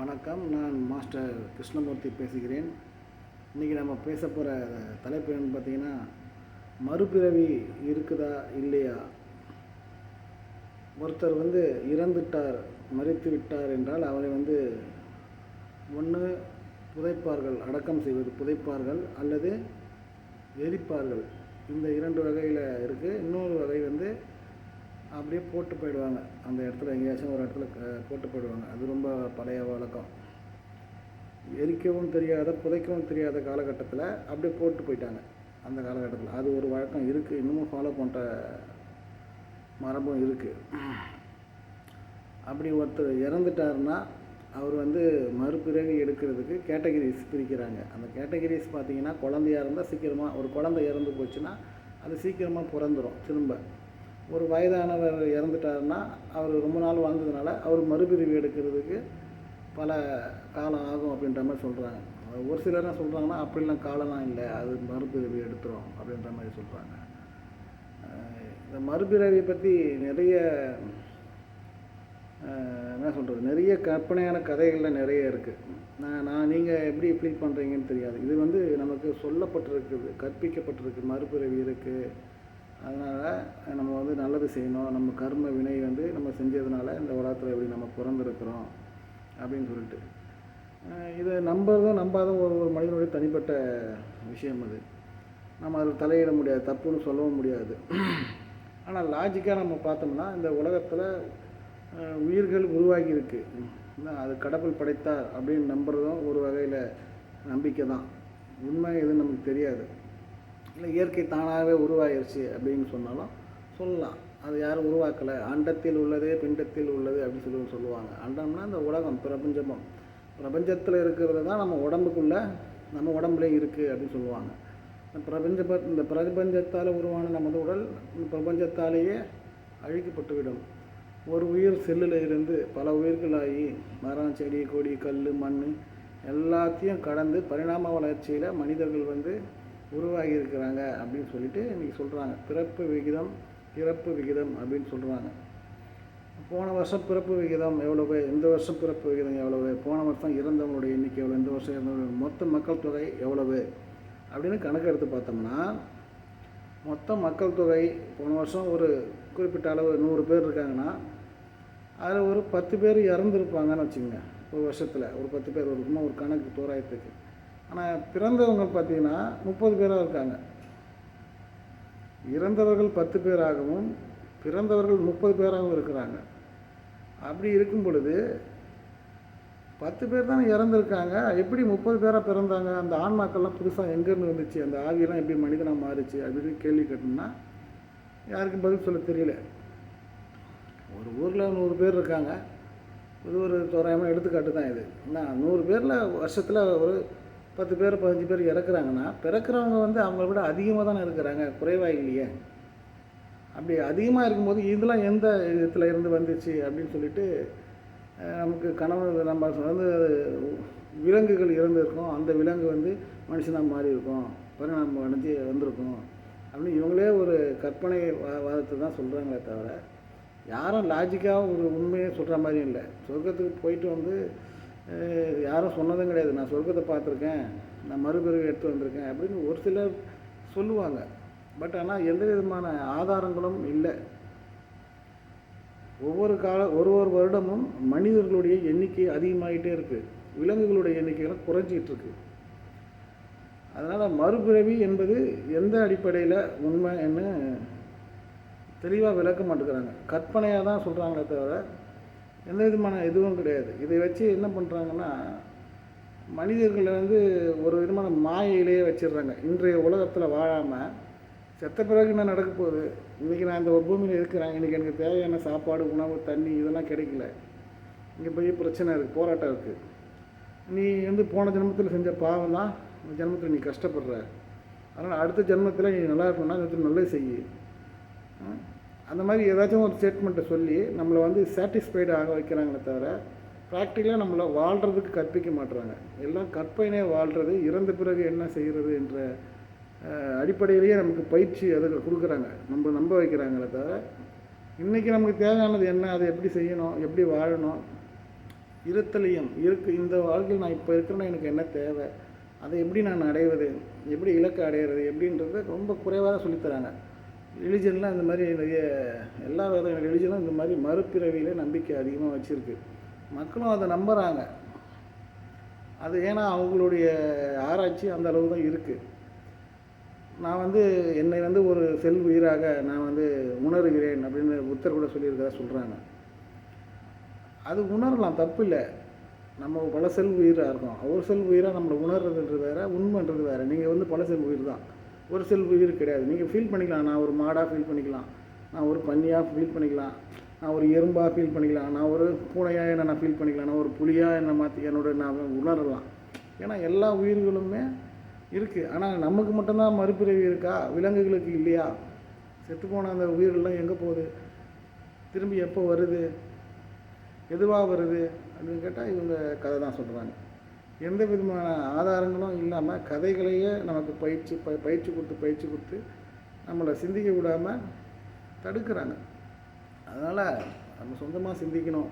வணக்கம். நான் மாஸ்டர் கிருஷ்ணமூர்த்தி பேசுகிறேன். இன்றைக்கி நம்ம பேச போகிற தலைப்பு என்னன்னு பார்த்தீங்கன்னா மறுபிறவி இருக்குதா இல்லையா? ஒருத்தர் வந்து இறந்துட்டார் மறித்து விட்டார் என்றால் அவரை வந்து ஒன்று புதைப்பார்கள் அடக்கம் செய்வது புதைப்பார்கள் அல்லது எரிப்பார்கள். இந்த இரண்டு வகையில் இருக்குது இன்னொரு வகை வந்து அப்படியே போட்டு போயிடுவாங்க. அந்த இடத்துல எங்கேயாச்சும் ஒரு இடத்துல போட்டு போயிடுவாங்க. அது ரொம்ப பழைய வழக்கம். எரிக்கவும் தெரியாத புதைக்கவும் தெரியாத காலகட்டத்தில் அப்படியே போட்டு போயிட்டாங்க அந்த காலகட்டத்தில். அது ஒரு வழக்கம் இருக்குது இன்னமும் ஃபாலோ பண்ணுற மரபும் இருக்குது அப்படி ஒருத்தர் இறந்துட்டாருன்னா அவர் வந்து மறுபிறவி எடுக்கிறதுக்கு கேட்டகரிஸ் பிரிக்கிறாங்க. அந்த கேட்டகரிஸ் பார்த்தீங்கன்னா குழந்தையாக இருந்தால் சீக்கிரமாக ஒரு குழந்தை இறந்து போச்சுன்னா அது சீக்கிரமாக பிறந்துடும் திரும்ப. ஒரு வயதானவர் இறந்துட்டாருன்னா அவர் ரொம்ப நாள் வாழ்ந்ததுனால அவர் மறுபிரிவு எடுக்கிறதுக்கு பல காலம் ஆகும் அப்படின்ற மாதிரி சொல்கிறாங்க ஒரு சிலர் என்ன சொல்கிறாங்கன்னா அப்படிலாம் காலம்லாம் இல்லை அது மறுபிறவி எடுத்துரும் அப்படின்ற மாதிரி சொல்கிறாங்க இந்த மறுபிறவியை பற்றி நிறைய என்ன சொல்கிறது நிறைய கற்பனையான கதைகள்லாம் நிறைய இருக்குது நான் நான் நீங்கள் எப்படி எப்படி பண்ணுறீங்கன்னு தெரியாது. இது வந்து நமக்கு சொல்லப்பட்டிருக்குது கற்பிக்கப்பட்டிருக்கு மறுபிறவி இருக்குது அதனால் நம்ம வந்து நல்லது செய்யணும். நம்ம கர்ம வினை வந்து நம்ம செஞ்சதுனால இந்த உலகத்தில் எப்படி நம்ம பிறந்திருக்கிறோம் அப்படின்னு சொல்லிட்டு. இதை நம்புறதும் நம்பாதும் ஒரு ஒரு மனிதனுடைய தனிப்பட்ட விஷயம் அது. நம்ம அதில் தலையிட முடியாது தப்புன்னு சொல்லவும் முடியாது. ஆனால் லாஜிக்காக நம்ம பார்த்தோம்னா இந்த உலகத்தில் உயிர்கள் உருவாகி இருக்கு. என்ன, அது கடவுள் படைத்தார் அப்படின்னு நம்புறதும் ஒரு வகையில் நம்பிக்கை தான் உண்மை எதுவும் நமக்கு தெரியாது. இல்லை இயற்கை தானாகவே உருவாயிருச்சு அப்படின்னு சொன்னாலும் சொல்லலாம். அது யாரும் உருவாக்கலை. அண்டத்தில் உள்ளது பிண்டத்தில் உள்ளது அப்படின்னு சொல்லி சொல்லுவாங்க. அண்டம்னா இந்த உலகம் பிரபஞ்சமும். பிரபஞ்சத்தில் இருக்கிறது தான் நம்ம உடம்புக்குள்ளே நம்ம உடம்புலேயே இருக்குது அப்படின்னு சொல்லுவாங்க. இந்த பிரபஞ்ச இந்த பிரபஞ்சத்தால் உருவான நமது உடல் இந்த பிரபஞ்சத்தாலேயே அழிக்கப்பட்டுவிடும் ஒரு உயிர் செல்லில் இருந்து பல உயிர்களாகி மரம் செடி கொடி கல் மண் எல்லாத்தையும் கடந்து பரிணாம வளர்ச்சியில் மனிதர்கள் வந்து உருவாகி இருக்கிறாங்க அப்படின்னு சொல்லிட்டு இன்றைக்கி சொல்கிறாங்க பிறப்பு விகிதம் இறப்பு விகிதம் அப்படின்னு சொல்கிறாங்க போன வருஷம் பிறப்பு விகிதம் எவ்வளவு? இந்த வருஷம் பிறப்பு விகிதம் எவ்வளவு? போன வருஷம் இறந்தவங்களுடைய எண்ணிக்கை எவ்வளோ இந்த வருஷம் இறந்தவங்களுடைய மொத்த மக்கள் தொகை எவ்வளவு? அப்படின்னு கணக்கு எடுத்து பார்த்தோம்னா மொத்த மக்கள் தொகை போன வருஷம் ஒரு குறிப்பிட்ட அளவு நூறு பேர் இருக்காங்கன்னா அதில் ஒரு பத்து பேர் இறந்துருப்பாங்கன்னு வச்சுக்கோங்க ஒரு வருஷத்தில். ஒரு பத்து பேர் ஒரு ஒரு கணக்கு தோராயத்துக்கு. ஆனால் பிறந்தவங்க பார்த்தீங்கன்னா முப்பது பேராக இருக்காங்க. இறந்தவர்கள் பத்து பேராகவும் பிறந்தவர்கள் முப்பது பேராகவும் இருக்கிறாங்க. அப்படி இருக்கும் பொழுது பத்து பேர் தானே இறந்துருக்காங்க. எப்படி முப்பது பேராக பிறந்தாங்க? அந்த ஆன்மாக்கள்லாம் புதுசாக எங்கேருந்து வந்துச்சு? அந்த ஆவியெல்லாம் எப்படி மனிதனாக மாறுச்சு? அப்படின்னு கேள்வி கேட்டோம்னா யாருக்கும் பதில் சொல்ல தெரியல. ஒரு ஊரில் நூறு பேர் இருக்காங்க. இது ஒரு தோராயமாக எடுத்துக்காட்டு தான் இது. என்ன நூறு பேரில் வருஷத்தில் ஒரு பத்து பேர் பதினஞ்சு பேர் இறக்குறாங்கன்னா பிறக்கிறவங்க வந்து அவங்கள விட அதிகமாக தானே இருக்கிறாங்க குறைவாக இல்லையே அப்படி அதிகமாக இருக்கும்போது இதெல்லாம் எந்த விதத்தில் இருந்து வந்துச்சு அப்படின்னு சொல்லிட்டு நமக்கு கணவன் நம்ம வந்து விலங்குகள் இறந்துருக்கோம் அந்த விலங்கு வந்து மனுஷனாக மாறி இருக்கும் பரிணாமம் அடைஞ்சு வந்திருக்கும். அப்படின்னு இவங்களே ஒரு கற்பனை வா- வாதத்தை தான் சொல்கிறாங்களே தவிர யாரும் லாஜிக்காக ஒரு உண்மையை சொல்கிற மாதிரியும் இல்லை. சொர்க்கத்துக்கு போயிட்டு வந்து யாரும் சொன்னதும் கிடையாது. நான் சொர்க்கத்தை பார்த்துருக்கேன். நான் மறுபிறவி எடுத்து வந்திருக்கேன் அப்படின்னு ஒரு சிலர் சொல்லுவாங்க. பட் ஆனால் எந்த விதமான ஆதாரங்களும் இல்லை. ஒவ்வொரு கால ஒரு ஒரு வருடமும் மனிதர்களுடைய எண்ணிக்கை அதிகமாகிட்டே இருக்குது விலங்குகளுடைய எண்ணிக்கைகளும் குறைஞ்சிக்கிட்டு இருக்குது அதனால் மறுபிறவி என்பது எந்த அடிப்படையில் உண்மைன்னு தெளிவாக விளக்க மாட்டேங்கிறாங்க. கற்பனையாக தான் சொல்கிறாங்களே தவிர எந்த விதமான இதுவும் கிடையாது. இதை வச்சு என்ன பண்ணுறாங்கன்னா மனிதர்களை வந்து ஒரு விதமான மாயையிலேயே வச்சிடுறாங்க. இன்றைய உலகத்தில் வாழாமல் செத்த பிறகு என்ன நடக்க போகுது? இன்றைக்கி நான் இந்த பூமியில் இருக்கிறேன். இன்றைக்கி எனக்கு தேவையான சாப்பாடு உணவு தண்ணி இதெல்லாம் கிடைக்கல. இங்கே போய் பிரச்சனை இருக்குது போராட்டம் இருக்குது நீ வந்து போன ஜென்மத்தில் செஞ்ச பாவம் தான் இந்த ஜென்மத்தில் நீ கஷ்டப்படுற. அதனால் அடுத்த ஜென்மத்தில் நீ நல்லா இருக்கணும்னா இந்த நல்லது செய்யு. அந்த மாதிரி ஏதாச்சும் ஒரு ஸ்டேட்மெண்ட்டை சொல்லி நம்மளை வந்து சாட்டிஸ்ஃபைடு ஆக வைக்கிறாங்களே தவிர ப்ராக்டிக்கலாக நம்மளை வாழ்கிறதுக்கு கற்பிக்க மாட்டுறாங்க எல்லாம் கற்பனையே வாழ்கிறது இறந்த பிறகு என்ன செய்கிறது என்ற அடிப்படையிலேயே நமக்கு பயிற்சி அதுக்கு கொடுக்குறாங்க. நம்ம நம்ப வைக்கிறாங்களே தவிர இன்றைக்கி நமக்கு தேவையானது என்ன அதை எப்படி செய்யணும் எப்படி வாழணும் இருத்தலையும் இருக்கு இந்த வாழ்க்கையில் நான் இப்போ இருக்கிறேன்னா எனக்கு என்ன தேவை அதை எப்படி நான் அடைவது எப்படி இலக்கு அடையிறது எப்படின்றத ரொம்ப குறைவாக தான் சொல்லித்தராங்க ரிலிஜனில் அந்த மாதிரி நிறைய எல்லா விதமான ரிலிஜனும் இந்த மாதிரி மறுபிறவியில் நம்பிக்கை அதிகமாக வச்சுருக்கு. மக்களும் அதை நம்புகிறாங்க அது ஏன்னா அவங்களுடைய ஆராய்ச்சி அந்த அளவு தான் இருக்குது நான் வந்து என்னை வந்து ஒரு செல் உயிராக நான் வந்து உணர்கிறேன் அப்படின்னு புத்தர் கூட சொல்லியிருக்கதா சொல்கிறாங்க அது உணரலாம் தப்பு இல்லை. நம்ம பல செல் உயிராக இருக்கோம். ஒரு செல் உயிராக நம்மளை உணர்றதுன்றது வேறு உண்மைன்றது வேறு. நீங்கள் வந்து பல செல் உயிர் தான். ஒரு சில உயிர் கிடையாது. நீங்கள் ஃபீல் பண்ணிக்கலாம். நான் ஒரு மாடாக ஃபீல் பண்ணிக்கலாம். நான் ஒரு பன்னியாக ஃபீல் பண்ணிக்கலாம். நான் ஒரு எறும்பாக ஃபீல் பண்ணிக்கலாம். நான் ஒரு பூனையாக என்ன நான் ஃபீல் பண்ணிக்கலாம். நான் ஒரு புலியாக என்னை மாற்றி என்னோட நான் உணரலாம். ஏன்னா எல்லா உயிர்களுமே இருக்குது ஆனால் நமக்கு மட்டும்தான் மறுபிறவி இருக்கா? விலங்குகளுக்கு இல்லையா? செத்துப்போன அந்த உயிர்கள்லாம் எங்கே போகுது? திரும்பி எப்போ வருது? எதுவாக வருது? அப்படின்னு கேட்டால் இவங்க கதை தான் சொல்கிறாங்க எந்த விதமான ஆதாரங்களும் இல்லாமல் கதைகளையே நமக்கு பயிற்சி ப பயிற்சி கொடுத்து பயிற்சி கொடுத்து நம்மளை சிந்திக்க விடாமல் தடுக்கிறாங்க. அதனால் நம்ம சொந்தமாக சிந்திக்கணும்.